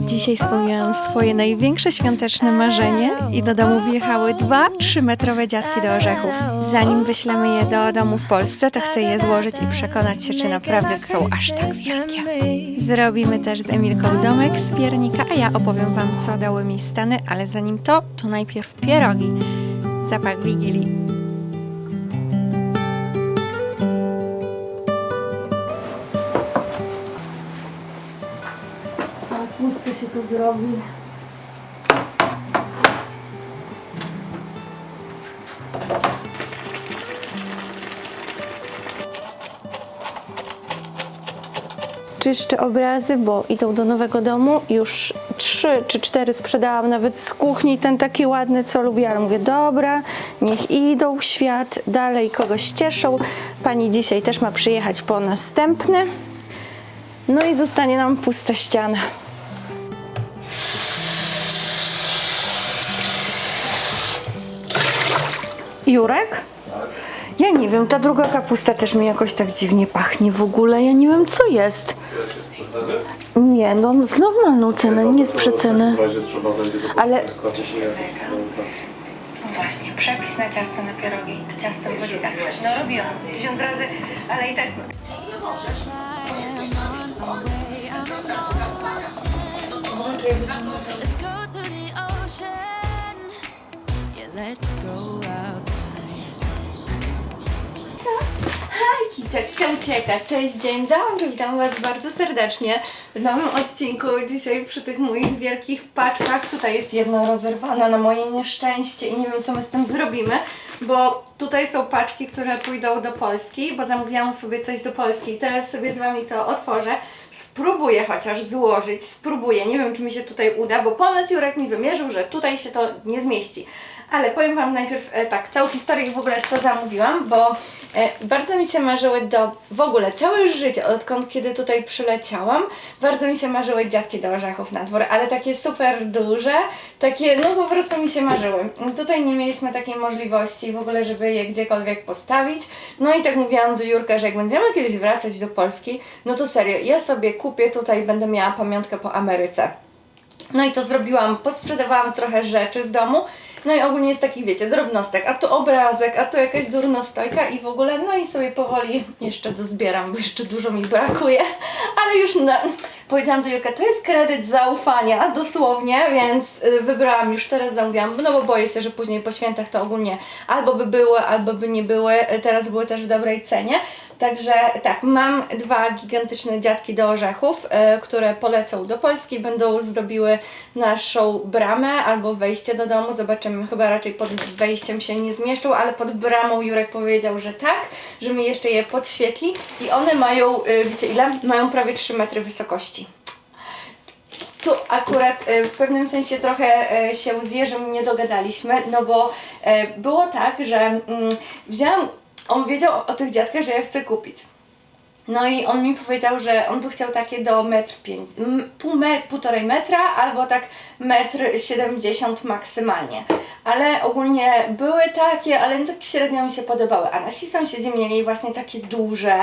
Dzisiaj spełniłam swoje największe świąteczne marzenie i do domu wjechały dwa 3-metrowe dziadki do orzechów. Zanim wyślemy je do domu w Polsce, to chcę je złożyć i przekonać się, czy naprawdę są aż tak wielkie. Zrobimy też z Emilką domek z piernika, a ja opowiem Wam, co dały mi Stany, ale zanim to, to najpierw pierogi. Zapach Wigilii. To zrobi. Czyszczę obrazy, bo idą do nowego domu. Już trzy czy cztery sprzedałam nawet z kuchni, ten taki ładny, co lubię, ale mówię, dobra, niech idą w świat, dalej kogoś cieszą. Pani dzisiaj też ma przyjechać po następny. No i zostanie nam pusta ściana. Jurek? Ja nie wiem, ta druga kapusta też mi jakoś tak dziwnie pachnie w ogóle. Ja nie wiem, co jest. Nie, no z normalną ceną, nie z przeceny. W razie trzeba będzie do Ale- No właśnie, przepis na ciasto na pierogi. To ciasto wychodzi zawsze. No robiłam tysiąc razy, ale i tak... Let's go to the ocean. Yeah, let's go outside. Hej, Kiciak, chciał uciekać. Cześć, dzień dobry, witam Was bardzo serdecznie w nowym odcinku. Dzisiaj przy tych moich wielkich paczkach. Tutaj jest jedno rozerwane na moje nieszczęście i nie wiem, co my z tym zrobimy, bo tutaj są paczki, które pójdą do Polski, bo zamówiłam sobie coś do Polski i teraz sobie z Wami to otworzę. Spróbuję chociaż złożyć, spróbuję. Nie wiem, czy mi się tutaj uda, bo ponoć Jurek mi wymierzył, że tutaj się to nie zmieści. Ale powiem Wam najpierw e, tak, całą historię w ogóle co zamówiłam, bo e, bardzo mi się marzyły do w ogóle całe życie, odkąd kiedy tutaj przyleciałam, bardzo mi się marzyły dziadki do orzechów na dwór, ale takie super duże, takie no po prostu mi się marzyły. Tutaj nie mieliśmy takiej możliwości w ogóle, żeby je gdziekolwiek postawić. No i tak mówiłam do Jurka, że jak będziemy kiedyś wracać do Polski, no to serio, ja sobie kupię tutaj, będę miała pamiątkę po Ameryce. No i to zrobiłam, posprzedawałam trochę rzeczy z domu. No i ogólnie jest taki, wiecie, drobnostek, a tu obrazek, a tu jakaś durnostojka i w ogóle, no i sobie powoli jeszcze dozbieram, bo jeszcze dużo mi brakuje, ale już na, powiedziałam do Jurka, to jest kredyt zaufania, dosłownie, więc y, wybrałam już teraz, zamówiłam, no bo boję się, że później po świętach to ogólnie albo by były, albo by nie były, Y, teraz były też w dobrej cenie. Także tak, mam dwa gigantyczne dziadki do orzechów, e, które polecą do Polski, będą zdobiły naszą bramę albo wejście do domu. Zobaczymy, chyba raczej pod wejściem się nie zmieszczą, ale pod bramą Jurek powiedział, że tak, że mi jeszcze je podświetli i one mają, e, wiecie ile? Mają prawie 3 metry wysokości. Tu akurat e, w pewnym sensie trochę e, się z Jerzym nie dogadaliśmy, no bo e, było tak, że mm, wzięłam, on wiedział o tych dziadkach, że ja chcę kupić. No i on mi powiedział, że on by chciał takie do metr pięć, m, pół me, półtorej metra albo tak metr siedemdziesiąt maksymalnie. Ale ogólnie były takie, ale tak średnio mi się podobały. A nasi sąsiedzi mieli właśnie takie duże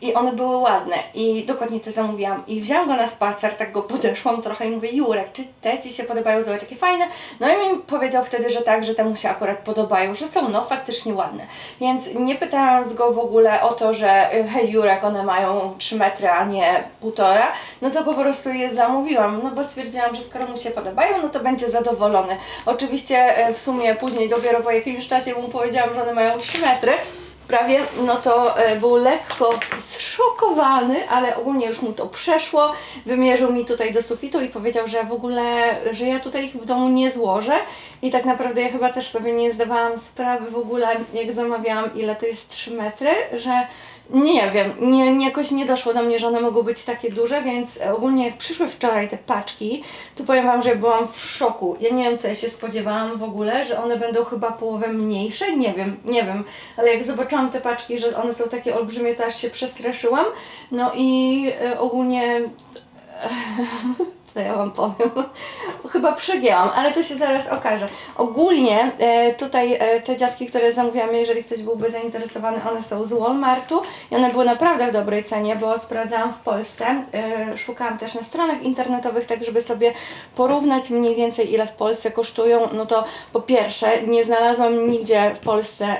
i one były ładne. I dokładnie te zamówiłam. I wziąłam go na spacer, tak go podeszłam trochę i mówię, Jurek, czy te Ci się podobają? Zobacz, jakie fajne. No i mi powiedział wtedy, że tak, że te mu się akurat podobają, że są no faktycznie ładne. Więc nie pytając go w ogóle o to, że y, hej Jurek, one mają 3 metry, a nie półtora, no to po prostu je zamówiłam, no bo stwierdziłam, że skoro mu się podobają, no to będzie zadowolony. Oczywiście y, w sumie później dopiero po jakimś czasie mu powiedziałam, że one mają 3 metry, prawie, no to e, był lekko zszokowany, ale ogólnie już mu to przeszło. Wymierzył mi tutaj do sufitu i powiedział, że w ogóle, że ja tutaj ich w domu nie złożę. I tak naprawdę ja chyba też sobie nie zdawałam sprawy w ogóle, jak zamawiałam, ile to jest 3 metry, że nie wiem, nie, nie, jakoś nie doszło do mnie, że one mogą być takie duże, więc ogólnie jak przyszły wczoraj te paczki, to powiem Wam, że byłam w szoku. Ja nie wiem, co ja się spodziewałam w ogóle, że one będą chyba połowę mniejsze, nie wiem, nie wiem, ale jak zobaczyłam te paczki, że one są takie olbrzymie, to aż się przestraszyłam. No i e, ogólnie co ja wam powiem. Chyba przegięłam, ale to się zaraz okaże. Ogólnie e, tutaj e, te dziadki, które zamówiłam, jeżeli ktoś byłby zainteresowany, one są z Walmartu i one były naprawdę w dobrej cenie, bo sprawdzałam w Polsce, e, szukałam też na stronach internetowych, tak żeby sobie porównać mniej więcej ile w Polsce kosztują, no to po pierwsze nie znalazłam nigdzie w Polsce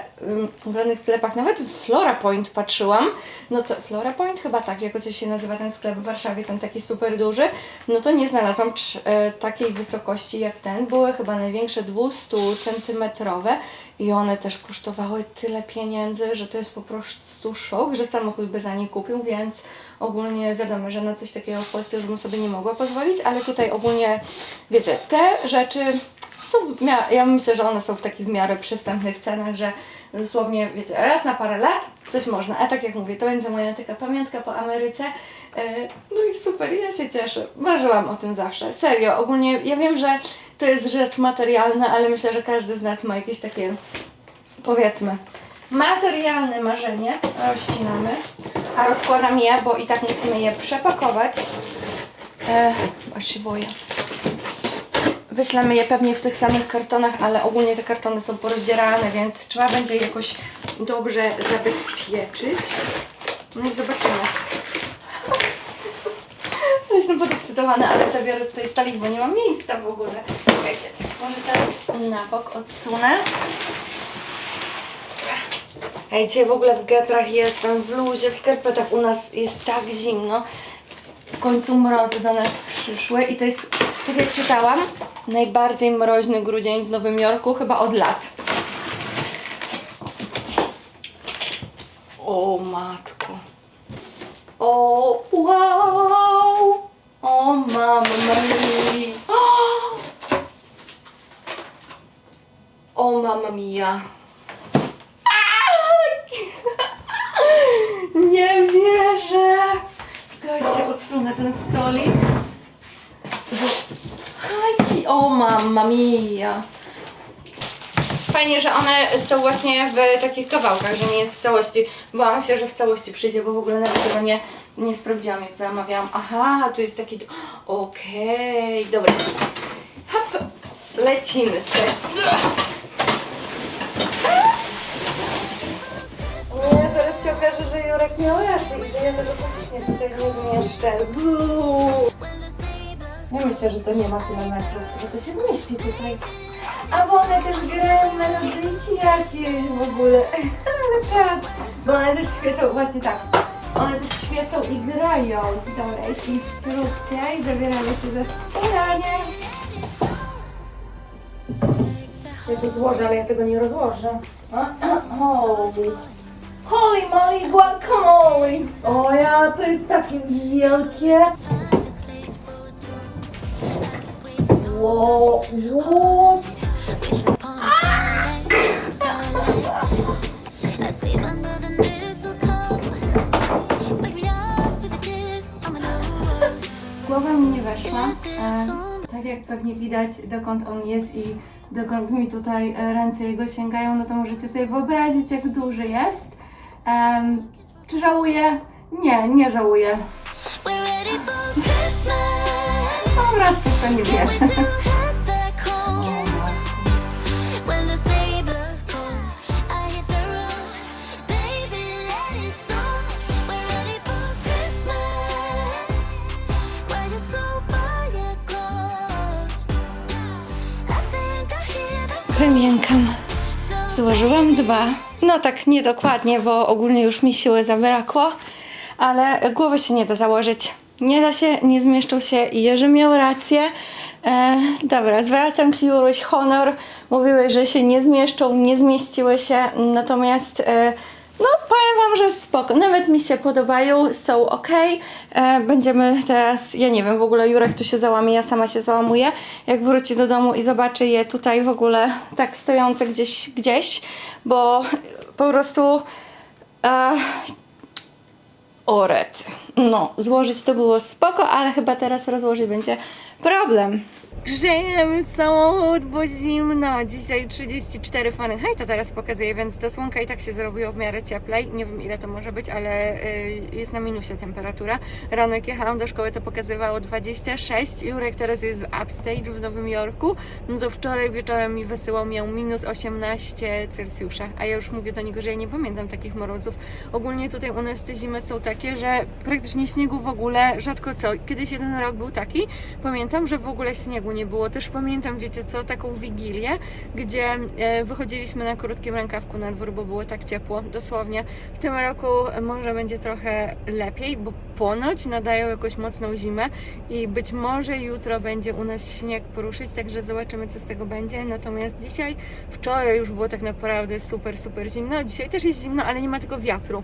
w żadnych sklepach, nawet w Flora Point patrzyłam, no to Flora Point chyba tak, jako coś się nazywa ten sklep w Warszawie, ten taki super duży, no to nie znalazłam trz- e, takiej wysokości jak ten, były chyba największe 200 centymetrowe i one też kosztowały tyle pieniędzy, że to jest po prostu szok, że samochód by za nie kupił, więc ogólnie wiadomo, że na coś takiego w Polsce już bym sobie nie mogła pozwolić, ale tutaj ogólnie, wiecie, te rzeczy są, ja myślę, że one są w takich w miarę przystępnych cenach, że dosłownie, wiecie, raz na parę lat coś można, a tak jak mówię, to będzie moja taka pamiątka po Ameryce, E, no i super, ja się cieszę, marzyłam o tym zawsze, serio, ogólnie ja wiem, że to jest rzecz materialna, ale myślę, że każdy z nas ma jakieś takie, powiedzmy, materialne marzenie, rozcinamy, a rozkładam je, bo i tak musimy je przepakować, e, aż się boję. Wyślemy je pewnie w tych samych kartonach, ale ogólnie te kartony są porozdzierane, więc trzeba będzie je jakoś dobrze zabezpieczyć. No i zobaczymy. Jestem podekscytowana, ale zabiorę tutaj stalik, bo nie mam miejsca w ogóle. Czekajcie, może ten na bok odsunę. Ej, w ogóle w getrach jestem, w luzie, w skarpetach u nas jest tak zimno. W końcu mrozy do nas przyszły i to jest, tak jak czytałam, najbardziej mroźny grudzień w Nowym Jorku chyba od lat. O matko. O wow! O mama mia! O mama mia! Nie wierzę! Czekajcie, odsunę ten stolik. O mamma mia. Fajnie, że one są właśnie w takich kawałkach, że nie jest w całości. Bałam się, że w całości przyjdzie, bo w ogóle nawet tego nie, nie sprawdziłam, jak zamawiałam. Aha, tu jest taki... Okej, dobra. Hop, lecimy z tym. Nie, zaraz się okaże, że Jurek miał rację i że ja tego faktycznie tutaj nie zmieszczę. Buu. Ja myślę, że to nie ma tyle metrów, że to się zmieści tutaj. A bo one też grają melodyjki jakieś w ogóle. Tak. Bo one też świecą, właśnie tak. One też świecą i grają. Dobra, jest instrukcja i zabieramy się za wspieranie. Ja to złożę, ale ja tego nie rozłożę. O, Holy moly guacamole! O ja, to jest takie wielkie. Nose. Głowa mi nie weszła. E, tak jak pewnie widać, dokąd on jest i dokąd mi tutaj e, ręce jego sięgają, no to możecie sobie wyobrazić, jak duży jest. Czy żałuję? Nie, nie żałuję. We're ready for Christmas. Prostu to nie so Złożyłam dwa. No tak niedokładnie, bo ogólnie już mi siły zabrakło, ale głowy się nie da założyć. Nie da się, nie zmieszczą się i Jerzy miał rację. E, dobra, zwracam Ci Juruś honor. Mówiłeś, że się nie zmieszczą, nie zmieściły się, natomiast e, no powiem Wam, że spoko. Nawet mi się podobają, są ok. E, będziemy teraz, ja nie wiem, w ogóle Jurek tu się załamie, ja sama się załamuję. Jak wróci do domu i zobaczy je tutaj w ogóle tak stojące gdzieś, gdzieś, bo po prostu e, oret. No, złożyć to było spoko, ale chyba teraz rozłożyć będzie problem. Grzejemy samochód, bo zimno. Dzisiaj 34 Fahrenheit, to teraz pokazuję, więc do słonka i tak się zrobiło w miarę cieplej. Nie wiem ile to może być, ale y, jest na minusie temperatura. Rano jak jechałam do szkoły to pokazywało 26. Jurek teraz jest w Upstate w Nowym Jorku. No to wczoraj wieczorem mi wysyłał miał minus 18 Celsjusza. A ja już mówię do niego, że ja nie pamiętam takich mrozów. Ogólnie tutaj u nas te zimy są takie, że praktycznie śniegu w ogóle rzadko co. Kiedyś jeden rok był taki, pamiętam, że w ogóle śniegu nie było. Też pamiętam, wiecie co, taką wigilię, gdzie e, wychodziliśmy na krótkim rękawku na dwór, bo było tak ciepło, dosłownie. W tym roku może będzie trochę lepiej, bo ponoć nadają jakąś mocną zimę i być może jutro będzie u nas śnieg poruszyć, także zobaczymy co z tego będzie. Natomiast dzisiaj, wczoraj już było tak naprawdę super, super zimno. Dzisiaj też jest zimno, ale nie ma tego wiatru.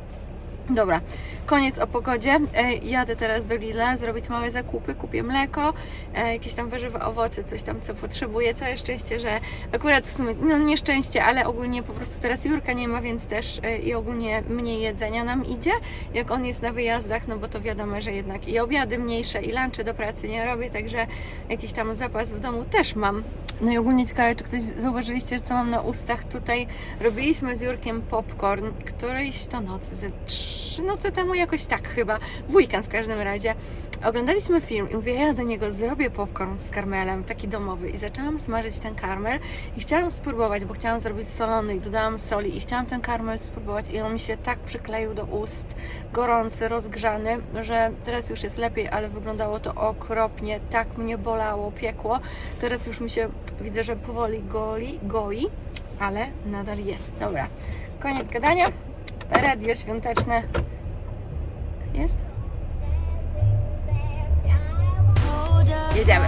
Dobra, koniec o pogodzie. E, jadę teraz do Lila zrobić małe zakupy. Kupię mleko, e, jakieś tam warzywa, owoce, coś tam co potrzebuję. Całe szczęście, że akurat w sumie, no nie szczęście, ale ogólnie po prostu teraz Jurka nie ma, więc też e, i ogólnie mniej jedzenia nam idzie. Jak on jest na wyjazdach, no bo to wiadomo, że jednak i obiady mniejsze, i lunchy do pracy nie robię, także jakiś tam zapas w domu też mam. No i ogólnie ciekawe, czy ktoś zauważyliście, co mam na ustach tutaj. Robiliśmy z Jurkiem popcorn którejś to nocy, ze trzy noce temu jakoś tak chyba, w weekend w każdym razie. Oglądaliśmy film i mówię, ja do niego zrobię popcorn z karmelem, taki domowy i zaczęłam smażyć ten karmel i chciałam spróbować, bo chciałam zrobić solony i dodałam soli i chciałam ten karmel spróbować i on mi się tak przykleił do ust, gorący, rozgrzany, że teraz już jest lepiej, ale wyglądało to okropnie, tak mnie bolało, piekło. Teraz już mi się, widzę, że powoli goli, goi, ale nadal jest. Dobra, koniec gadania. Radio świąteczne jest? Jest. Jedziemy.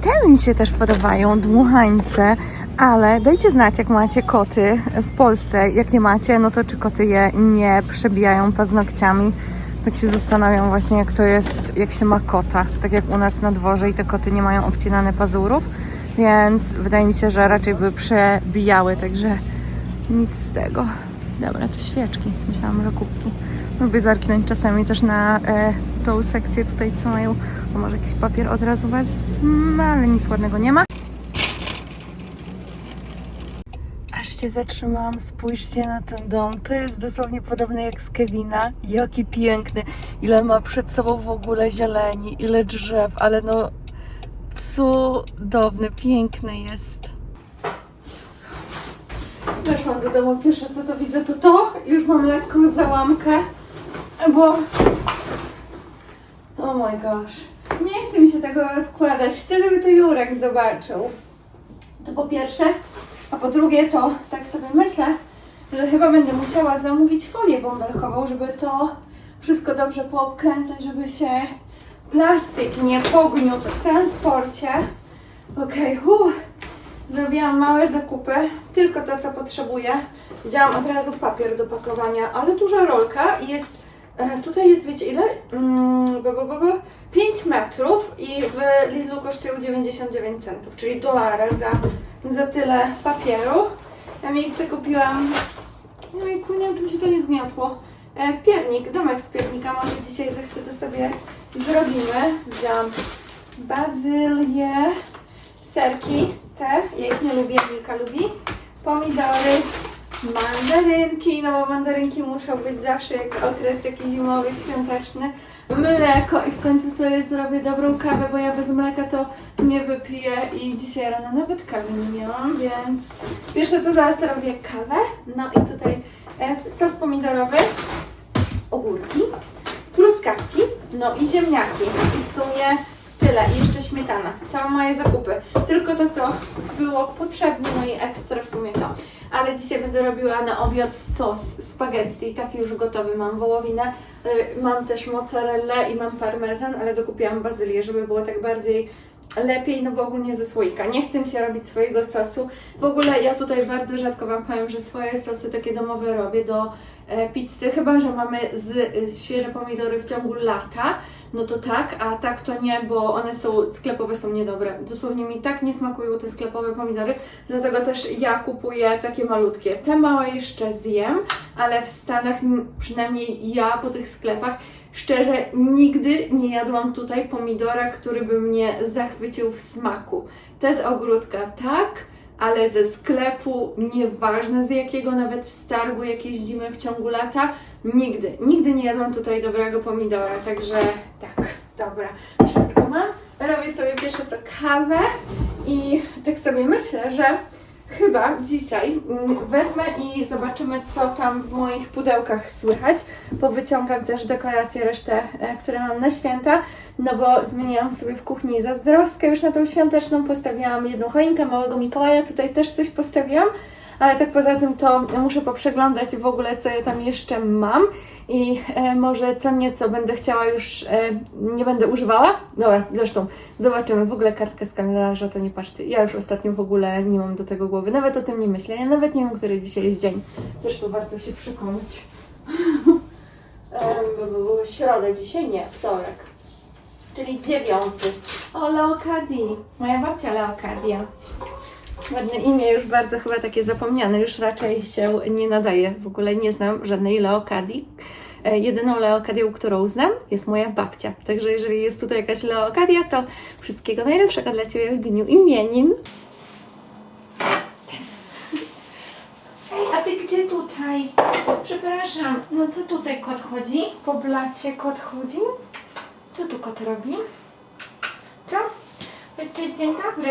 Te mi się też podobają, dmuchańce, ale dajcie znać, jak macie koty w Polsce. Jak nie macie, no to czy koty je nie przebijają paznokciami. Tak się zastanawiam właśnie, jak to jest, jak się ma kota. Tak jak u nas na dworze i te koty nie mają obcinane pazurów, więc wydaje mi się, że raczej by przebijały, także nic z tego. Dobra, to świeczki. Myślałam, że kubki. Lubię zerknąć czasami też na e, tą sekcję tutaj, co mają. Może jakiś papier od razu wezmę, ale nic ładnego nie ma. Aż się zatrzymałam, spójrzcie na ten dom. To jest dosłownie podobny jak z Kevina. Jaki piękny. Ile ma przed sobą w ogóle zieleni, ile drzew, ale no cudowny, piękny jest. Weszłam do domu, pierwsze co to widzę to to. Już mam lekką załamkę, bo... Oh my gosh. Nie chce mi się tego rozkładać. Chcę, żeby to Jurek zobaczył. To po pierwsze. A po drugie to, tak sobie myślę, że chyba będę musiała zamówić folię bąbelkową, żeby to wszystko dobrze poobkręcać, żeby się plastik nie pogniótł w transporcie. Okej, okay, Zrobiłam małe zakupy, tylko to, co potrzebuję. Wzięłam od razu papier do pakowania, ale duża rolka jest, e, tutaj jest, wiecie ile? Mm, ba, ba, ba, 5 metrów i w Lidlu kosztują 99 centów, czyli dolara za, za tyle papieru. Ja miejsce kupiłam, no i nie wiem, czy mi się to nie zgniotło. E, piernik, domek z piernika, może dzisiaj zechcę to sobie zrobimy. Wzięłam bazylię, serki, te, ja ich nie lubię, Milka lubi, pomidory, mandarynki, no bo mandarynki muszą być zawsze jak okres taki zimowy, świąteczny, mleko i w końcu sobie zrobię dobrą kawę, bo ja bez mleka to nie wypiję i dzisiaj rano nawet kawy nie miałam, więc pierwsze to zaraz robię kawę, no i tutaj e, sos pomidorowy, ogórki, truskawki, no i ziemniaki. I w sumie tyle, jeszcze śmietana, całe moje zakupy, tylko to co było potrzebne, no i ekstra w sumie to, ale dzisiaj będę robiła na obiad sos spaghetti, taki już gotowy, mam wołowinę, y, mam też mozzarellę i mam parmezan, ale dokupiłam bazylię, żeby było tak bardziej lepiej, no bo ogólnie ze słoika. Nie chcę mi się robić swojego sosu. W ogóle ja tutaj bardzo rzadko Wam powiem, że swoje sosy takie domowe robię do e, pizzy, chyba że mamy z, e, świeże pomidory w ciągu lata, no to tak, a tak to nie, bo one są, sklepowe są niedobre. Dosłownie mi tak nie smakują te sklepowe pomidory, dlatego też ja kupuję takie malutkie. Te małe jeszcze zjem, ale w Stanach, przynajmniej ja po tych sklepach, szczerze nigdy nie jadłam tutaj pomidora, który by mnie zachwycił w smaku. Te z ogródka tak, ale ze sklepu, nieważne z jakiego, nawet z targu, jak jeździmy w ciągu lata, nigdy, nigdy nie jadłam tutaj dobrego pomidora, także tak, dobra, wszystko mam. Robię sobie pierwsze co kawę i tak sobie myślę, że chyba dzisiaj mm, wezmę i zobaczymy, co tam w moich pudełkach słychać. Powyciągam też dekoracje, resztę, e, które mam na święta, no bo zmieniłam sobie w kuchni zazdroskę już na tą świąteczną, postawiłam jedną choinkę, małego Mikołaja, tutaj też coś postawiłam, ale tak poza tym to muszę poprzeglądać w ogóle, co ja tam jeszcze mam i e, może co nieco będę chciała już, e, nie będę używała. Dobra, zresztą zobaczymy. W ogóle kartkę z kalendarza to nie patrzcie. Ja już ostatnio w ogóle nie mam do tego głowy. Nawet o tym nie myślę. Ja nawet nie wiem, który dzisiaj jest dzień. Zresztą warto się przekonać. Em, Było środę dzisiaj? Nie, wtorek. Czyli dziewiąty. O, Leokadii. Moja babcia Leokadia. Ładne imię, już bardzo chyba takie zapomniane, już raczej się nie nadaje. W ogóle nie znam żadnej Leokadii. E, Jedyną Leokadią, którą znam, jest moja babcia. Także jeżeli jest tutaj jakaś Leokadia, to wszystkiego najlepszego dla Ciebie w dniu imienin. Ej, a Ty gdzie tutaj? Przepraszam, no co tutaj kot chodzi? Po blacie kot chodzi? Co tu kot robi? Co? Cześć, dzień dobry.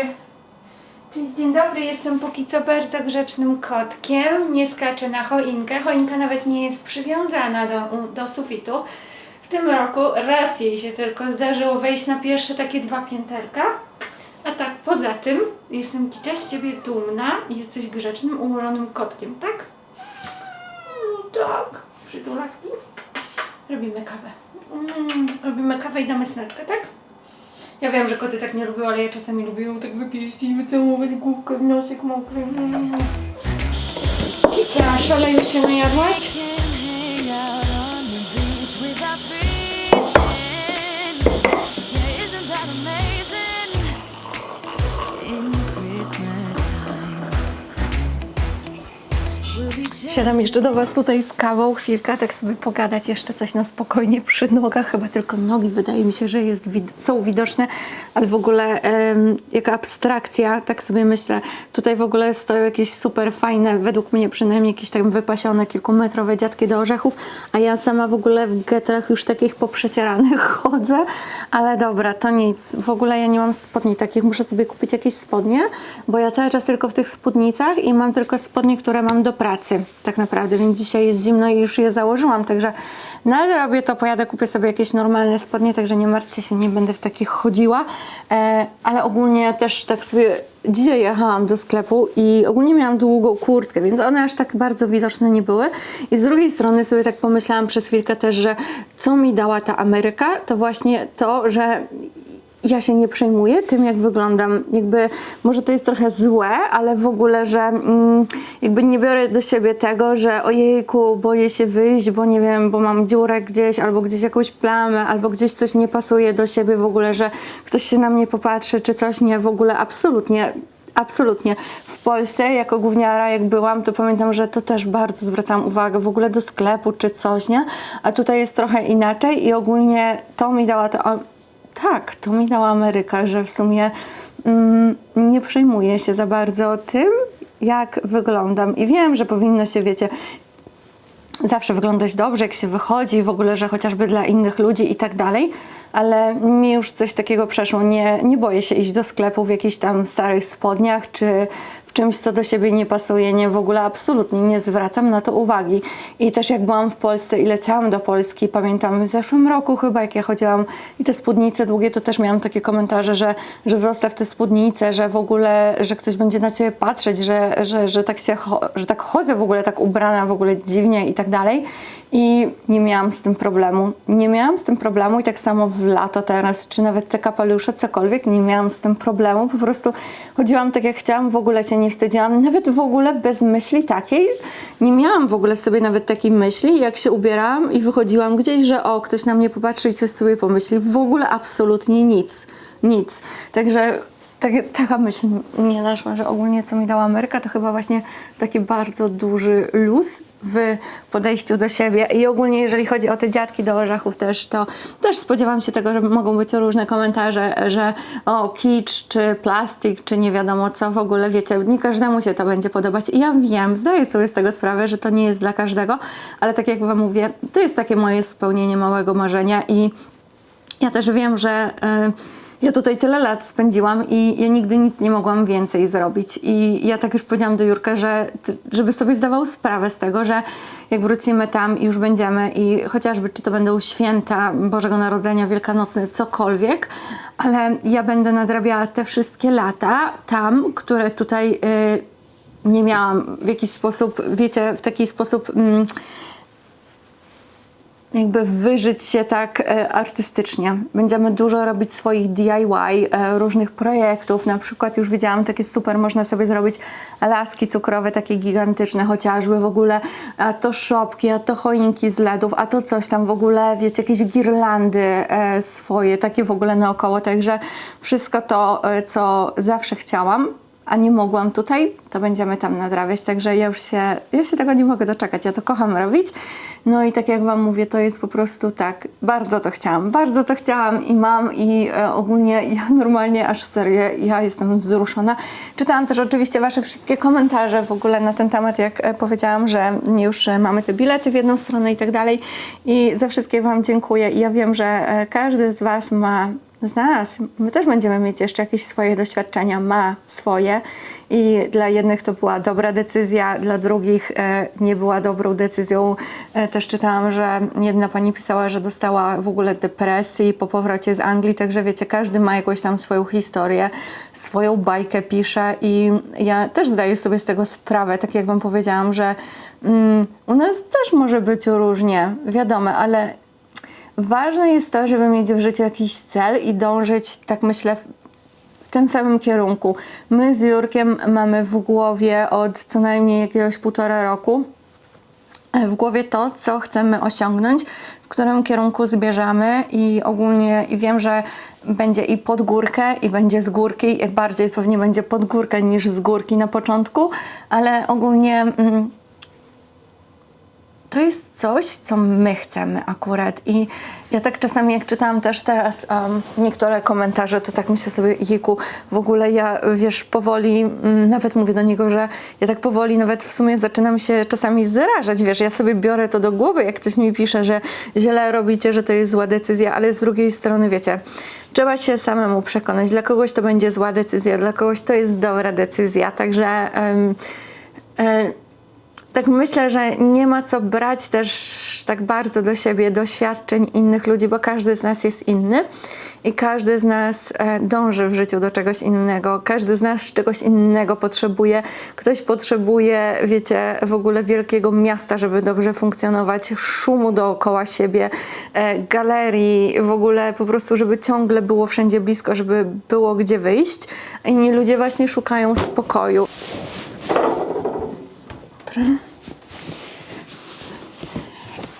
Cześć, dzień dobry. Jestem póki co bardzo grzecznym kotkiem. Nie skaczę na choinkę. Choinka nawet nie jest przywiązana do, do sufitu. W tym roku raz jej się tylko zdarzyło wejść na pierwsze takie dwa pięterka. A tak poza tym jestem Kicia z Ciebie dumna i jesteś grzecznym, ułożonym kotkiem, tak? Mm, tak. Przytulaski. Robimy kawę. Mm, robimy kawę i damy sneczkę, tak? Ja wiem, że koty tak nie lubią, ale ja czasami lubię tak wypieścić, wycałować główkę w nosek mokry. Mm. Kicia, szale już się najadłaś? Siadam jeszcze do Was tutaj z kawą, chwilkę, tak sobie pogadać jeszcze coś na spokojnie przy nogach, chyba tylko nogi wydaje mi się, że jest, są widoczne, ale w ogóle em, jaka abstrakcja, tak sobie myślę, tutaj w ogóle stoją jakieś super fajne, według mnie przynajmniej jakieś tam wypasione kilkumetrowe dziadki do orzechów, a ja sama w ogóle w getrach już takich poprzecieranych chodzę, ale dobra, to nic, w ogóle ja nie mam spodni takich, muszę sobie kupić jakieś spodnie, bo ja cały czas tylko w tych spódnicach i mam tylko spodnie, które mam do pracy, tak naprawdę, więc dzisiaj jest zimno i już je założyłam, także nadrobię to, pojadę, kupię sobie jakieś normalne spodnie, także nie martwcie się, nie będę w takich chodziła, e, ale ogólnie też tak sobie dzisiaj jechałam do sklepu i ogólnie miałam długą kurtkę, więc one aż tak bardzo widoczne nie były. I z drugiej strony sobie tak pomyślałam przez chwilkę też, że co mi dała ta Ameryka, to właśnie to, że ja się nie przejmuję tym, jak wyglądam. Jakby, może to jest trochę złe, ale w ogóle, że mm, jakby nie biorę do siebie tego, że ojejku, boję się wyjść, bo nie wiem, bo mam dziurę gdzieś, albo gdzieś jakąś plamę, albo gdzieś coś nie pasuje do siebie w ogóle, że ktoś się na mnie popatrzy, czy coś nie, w ogóle absolutnie. Absolutnie. W Polsce jako gówniara jak byłam, to pamiętam, że to też bardzo zwracałam uwagę w ogóle do sklepu czy coś, nie? A tutaj jest trochę inaczej i ogólnie to mi dała to tak, to mi dała Ameryka, że w sumie mm, nie przejmuję się za bardzo tym, jak wyglądam. I wiem, że powinno się, wiecie, zawsze wyglądać dobrze, jak się wychodzi, w ogóle, że chociażby dla innych ludzi i tak dalej, ale mi już coś takiego przeszło. Nie, nie boję się iść do sklepu w jakichś tam starych spodniach, czy w czymś, co do siebie nie pasuje. Nie, w ogóle absolutnie nie zwracam na to uwagi. I też jak byłam w Polsce i leciałam do Polski, pamiętam w zeszłym roku chyba, jak ja chodziłam i te spódnice długie, to też miałam takie komentarze, że, że zostaw te spódnice, że w ogóle, że ktoś będzie na ciebie patrzeć, że, że, że, tak się, że tak chodzę w ogóle tak ubrana, w ogóle dziwnie i tak dalej. I nie miałam z tym problemu. Nie miałam z tym problemu i tak samo w lato teraz, czy nawet te kapelusze, cokolwiek, nie miałam z tym problemu. Po prostu chodziłam tak jak chciałam, w ogóle się nie wstydziłam, nawet w ogóle bez myśli takiej. Nie miałam w ogóle w sobie nawet takiej myśli, jak się ubierałam i wychodziłam gdzieś, że o, ktoś na mnie popatrzy i coś sobie pomyśli. W ogóle absolutnie nic. Nic. Także tak, taka myśl mnie naszła, że ogólnie co mi dała Ameryka, to chyba właśnie taki bardzo duży luz w podejściu do siebie. I ogólnie jeżeli chodzi o te dziadki do orzechów też, to też spodziewam się tego, że mogą być różne komentarze, że o kicz, czy plastik, czy nie wiadomo co, w ogóle wiecie, nie każdemu się to będzie podobać. I ja wiem, zdaję sobie z tego sprawę, że to nie jest dla każdego, ale tak jak wam mówię, to jest takie moje spełnienie małego marzenia i ja też wiem, że y, ja tutaj tyle lat spędziłam i ja nigdy nic nie mogłam więcej zrobić. I ja tak już powiedziałam do Jurka, że żeby sobie zdawał sprawę z tego, że jak wrócimy tam i już będziemy i chociażby czy to będą święta Bożego Narodzenia, Wielkanocne, cokolwiek, ale ja będę nadrabiała te wszystkie lata tam, które tutaj y, nie miałam w jakiś sposób, wiecie, w taki sposób... Mm, jakby wyżyć się tak e, artystycznie. Będziemy dużo robić swoich DIY, e, różnych projektów. Na przykład już widziałam takie super, można sobie zrobić laski cukrowe, takie gigantyczne chociażby w ogóle, a to szopki, a to choinki z LEDów, a to coś tam w ogóle, wiecie, jakieś girlandy e, swoje, takie w ogóle naokoło. Także wszystko to, e, co zawsze chciałam, a nie mogłam tutaj, to będziemy tam nadrabiać. Także ja już się, ja się tego nie mogę doczekać. Ja to kocham robić. No i tak jak Wam mówię, to jest po prostu tak, bardzo to chciałam, bardzo to chciałam i mam i e, ogólnie ja normalnie aż serio, ja jestem wzruszona. Czytałam też oczywiście Wasze wszystkie komentarze w ogóle na ten temat, jak e, powiedziałam, że już e, mamy te bilety w jedną stronę i tak dalej. I za wszystkie Wam dziękuję. I ja wiem, że e, każdy z Was ma z nas, my też będziemy mieć jeszcze jakieś swoje doświadczenia, ma swoje. I dla jednych to była dobra decyzja, dla drugich e, nie była dobrą decyzją. E, też czytałam, że jedna pani pisała, że dostała w ogóle depresji po powrocie z Anglii, także wiecie, każdy ma jakąś tam swoją historię, swoją bajkę pisze i ja też zdaję sobie z tego sprawę, tak jak wam powiedziałam, że mm, u nas też może być różnie, wiadomo, ale Ważne jest to, żeby mieć w życiu jakiś cel i dążyć, tak myślę, w- tym samym kierunku. My z Jurkiem mamy w głowie od co najmniej jakiegoś półtora roku e, w głowie to, co chcemy osiągnąć, w którym kierunku zbierzamy i ogólnie i wiem, że będzie i pod górkę, i będzie z górki, i bardziej pewnie będzie pod górkę niż z górki na początku, ale ogólnie mm, to jest coś, co my chcemy akurat. I ja tak czasami, jak czytałam też teraz um, niektóre komentarze, to tak myślę sobie, jejku, w ogóle ja, wiesz, powoli, mm, nawet mówię do niego, że ja tak powoli nawet w sumie zaczynam się czasami zrażać, wiesz, ja sobie biorę to do głowy, jak ktoś mi pisze, że źle robicie, że to jest zła decyzja, ale z drugiej strony, wiecie, trzeba się samemu przekonać. Dla kogoś to będzie zła decyzja, dla kogoś to jest dobra decyzja, także... em, e, tak myślę, że nie ma co brać też tak bardzo do siebie doświadczeń innych ludzi, bo każdy z nas jest inny i każdy z nas e, dąży w życiu do czegoś innego. Każdy z nas czegoś innego potrzebuje. Ktoś potrzebuje, wiecie, w ogóle wielkiego miasta, żeby dobrze funkcjonować, szumu dookoła siebie, e, galerii, w ogóle po prostu, żeby ciągle było wszędzie blisko, żeby było gdzie wyjść. Inni ludzie właśnie szukają spokoju.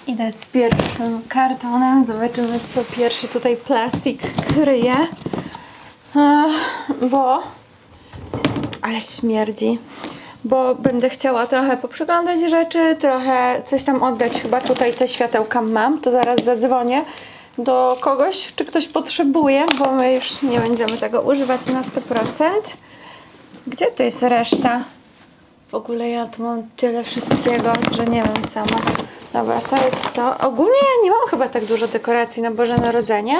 Idę z pierwszym kartonem, zobaczymy co pierwszy tutaj plastik kryje. Bo... Ale śmierdzi. Bo będę chciała trochę poprzeglądać rzeczy, trochę coś tam oddać. Chyba tutaj te światełka mam, to zaraz zadzwonię do kogoś, czy ktoś potrzebuje, bo my już nie będziemy tego używać na 100%. Gdzie to jest reszta? W ogóle ja tu mam tyle wszystkiego, że nie wiem sama. Dobra, to jest to. Ogólnie ja nie mam chyba tak dużo dekoracji na Boże Narodzenie.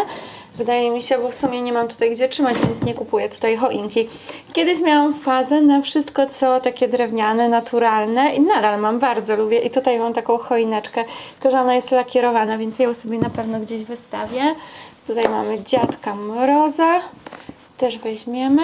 Wydaje mi się, bo w sumie nie mam tutaj gdzie trzymać, więc nie kupuję tutaj choinki. Kiedyś miałam fazę na wszystko, co takie drewniane, naturalne i nadal mam, bardzo lubię. I tutaj mam taką choineczkę, tylko że ona jest lakierowana, więc ją sobie na pewno gdzieś wystawię. Tutaj mamy Dziadka Mroza. Też weźmiemy.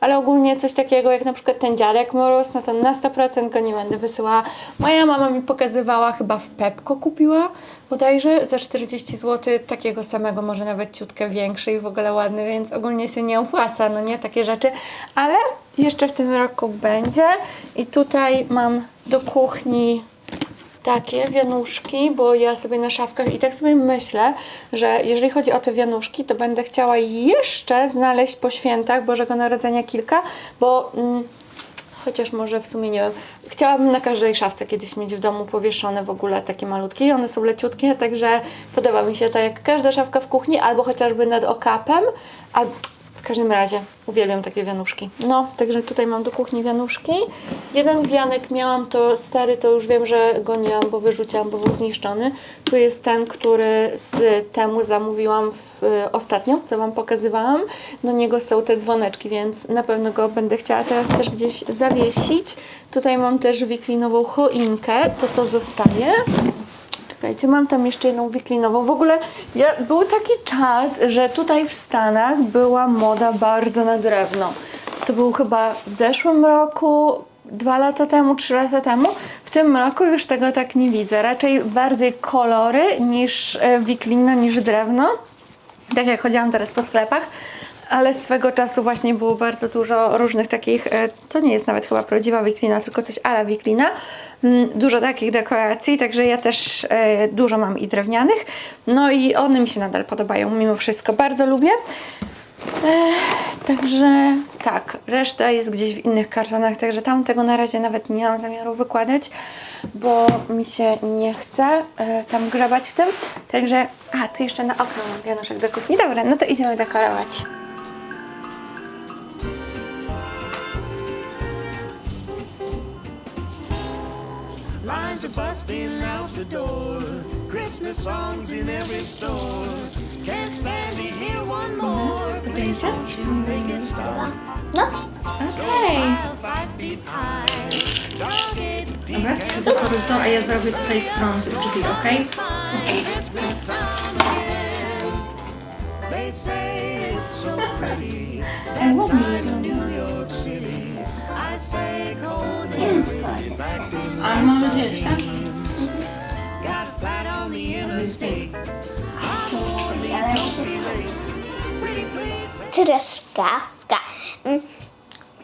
Ale ogólnie coś takiego jak na przykład ten dziadek Mróz, no to na 100% go nie będę wysyłała. Moja mama mi pokazywała, chyba w Pepko kupiła bodajże za 40 zł takiego samego, może nawet ciutkę większy i w ogóle ładny, więc ogólnie się nie opłaca, no nie, takie rzeczy. Ale jeszcze w tym roku będzie i tutaj mam do kuchni takie wianuszki, bo ja sobie na szafkach i tak sobie myślę, że jeżeli chodzi o te wianuszki, to będę chciała jeszcze znaleźć po świętach Bożego Narodzenia kilka, bo mm, chociaż może w sumie nie wiem, chciałabym na każdej szafce kiedyś mieć w domu powieszone w ogóle takie malutkie i one są leciutkie, także podoba mi się to jak każda szafka w kuchni, albo chociażby nad okapem, a w każdym razie uwielbiam takie wianuszki. No, także tutaj mam do kuchni wianuszki. Jeden wianek miałam, to stary, to już wiem, że go nie mam, bo wyrzuciłam, bo był zniszczony. Tu jest ten, który z temu zamówiłam w, y, ostatnio, co Wam pokazywałam. Do niego są te dzwoneczki, więc na pewno go będę chciała teraz też gdzieś zawiesić. Tutaj mam też wiklinową choinkę, to to zostaje. Czekajcie, mam tam jeszcze jedną wiklinową. W ogóle ja, był taki czas, że tutaj w Stanach była moda bardzo na drewno. To był chyba w zeszłym roku, dwa lata temu, trzy lata temu. W tym roku już tego tak nie widzę. Raczej bardziej kolory niż e, wiklina, niż drewno. Tak jak chodziłam teraz po sklepach. Ale swego czasu właśnie było bardzo dużo różnych takich, e, to nie jest nawet chyba prawdziwa wiklina, tylko coś ala wiklina. Mm, Dużo takich dekoracji, także ja też e, dużo mam i drewnianych. No i one mi się nadal podobają mimo wszystko. Bardzo lubię. E, Także tak, reszta jest gdzieś w innych kartonach, także tam tego na razie nawet nie mam zamiaru wykładać, bo mi się nie chce tam grzebać w tym. Także, a tu jeszcze na okno mam wianuszek do kuchni. Dobra, no to idziemy dekorować. Lines are busting out the door. Christmas songs in every store. Can't stand to hear one more. Please won't you make it stop? No, Okej. I'll five feet high. Dog ate the Dobra, ty dekoruj to, a ja zrobię tutaj front drzwi, ok? Again they say it's so pretty. And what time in New York City, I say cold hmm. and really back these I'm on the list. Got flat on the mm-hmm. interstate. I'm only don't be late. Treska,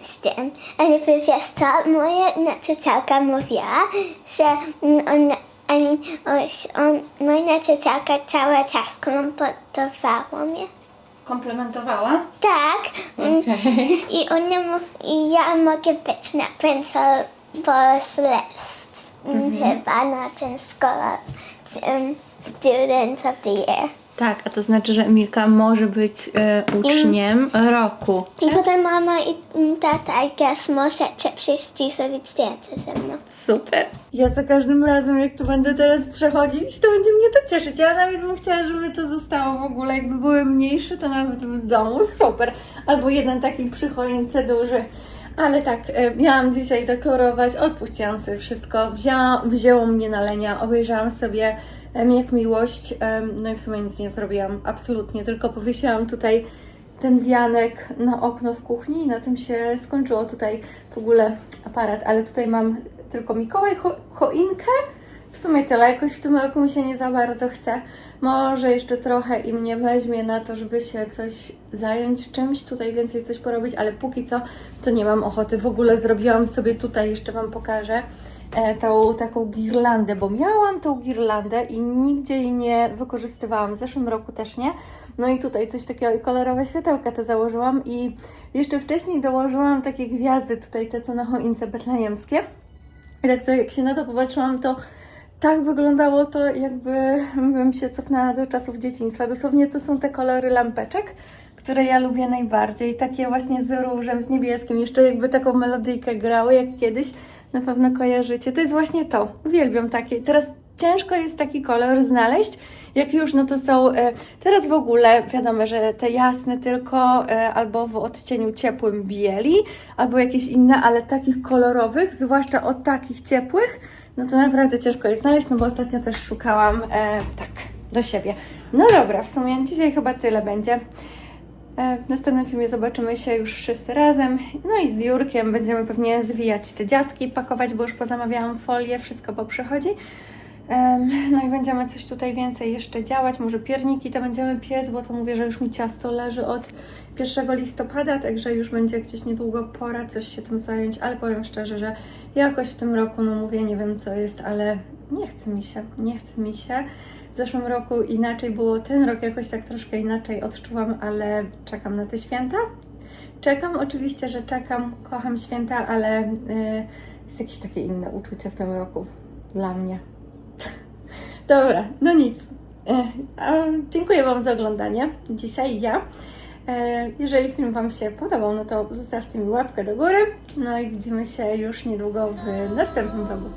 z tym, ale not to moje, znaczy całka mówiła, że I mean, on, moja nauczycielka cały czas komplementowała mnie. Komplementowała? Tak, mm, i ona i ja mogę być na Principal's List. Mm, Chyba na ten szkoła um, Student of the Year. Tak, a to znaczy, że Emilka może być e, uczniem roku. I potem mama i mm, tata, I guess, możecie przyjść i zrobić zdjęcie ze mną. Super. Ja za każdym razem, jak tu będę teraz przechodzić, to będzie mnie to cieszyć. Ja nawet bym chciała, żeby to zostało w ogóle, jakby były mniejsze, to nawet w domu. Super. Albo jeden taki przy choince duży. Ale tak, e, miałam dzisiaj dekorować, odpuściłam sobie wszystko, Wzięła, wzięło mnie na lenia, obejrzałam sobie em, jak miłość, no i w sumie nic nie zrobiłam, absolutnie, tylko powiesiłam tutaj ten wianek na okno w kuchni i na tym się skończyło tutaj w ogóle aparat, ale tutaj mam tylko Mikołaj, cho choinkę, w sumie tyle, jakoś w tym roku mi się nie za bardzo chce. Może jeszcze trochę i mnie weźmie na to, żeby się coś zająć czymś, tutaj więcej coś porobić, ale póki co to nie mam ochoty. W ogóle zrobiłam sobie tutaj, jeszcze Wam pokażę, tą taką girlandę, bo miałam tą girlandę i nigdzie jej nie wykorzystywałam. W zeszłym roku też nie. No i tutaj coś takiego i kolorowe światełka te założyłam i jeszcze wcześniej dołożyłam takie gwiazdy tutaj, te co na choince betlejemskie. I tak sobie jak się na to popatrzyłam, to tak wyglądało to, jakby bym się cofnęła do czasów dzieciństwa. Dosłownie to są te kolory lampeczek, które ja lubię najbardziej. Takie właśnie z różem, z niebieskim. Jeszcze jakby taką melodyjkę grały, jak kiedyś. Na pewno kojarzycie. To jest właśnie to. Uwielbiam takie. Teraz ciężko jest taki kolor znaleźć. Jak już, no to są e, teraz w ogóle wiadomo, że te jasne tylko e, albo w odcieniu ciepłym bieli, albo jakieś inne, ale takich kolorowych, zwłaszcza od takich ciepłych, no to naprawdę ciężko jest znaleźć, no bo ostatnio też szukałam e, tak do siebie. No dobra, w sumie dzisiaj chyba tyle będzie. E, W następnym filmie zobaczymy się już wszyscy razem. No i z Jurkiem będziemy pewnie zwijać te dziadki, pakować, bo już pozamawiałam folię, wszystko poprzychodzi. No i będziemy coś tutaj więcej jeszcze działać. Może pierniki to będziemy piec, bo to mówię, że już mi ciasto leży od 1 listopada, także już będzie gdzieś niedługo pora coś się tym zająć, ale powiem szczerze, że jakoś w tym roku, no mówię, nie wiem co jest, ale nie chce mi się, nie chce mi się. W zeszłym roku inaczej było, ten rok jakoś tak troszkę inaczej odczuwam, ale czekam na te święta. Czekam, oczywiście, że czekam, kocham święta, ale y, jest jakieś takie inne uczucie w tym roku dla mnie. Dobra, no nic. A Dziękuję Wam za oglądanie. Dzisiaj ja. E, Jeżeli film Wam się podobał, no to zostawcie mi łapkę do góry. No i widzimy się już niedługo w następnym vlogu.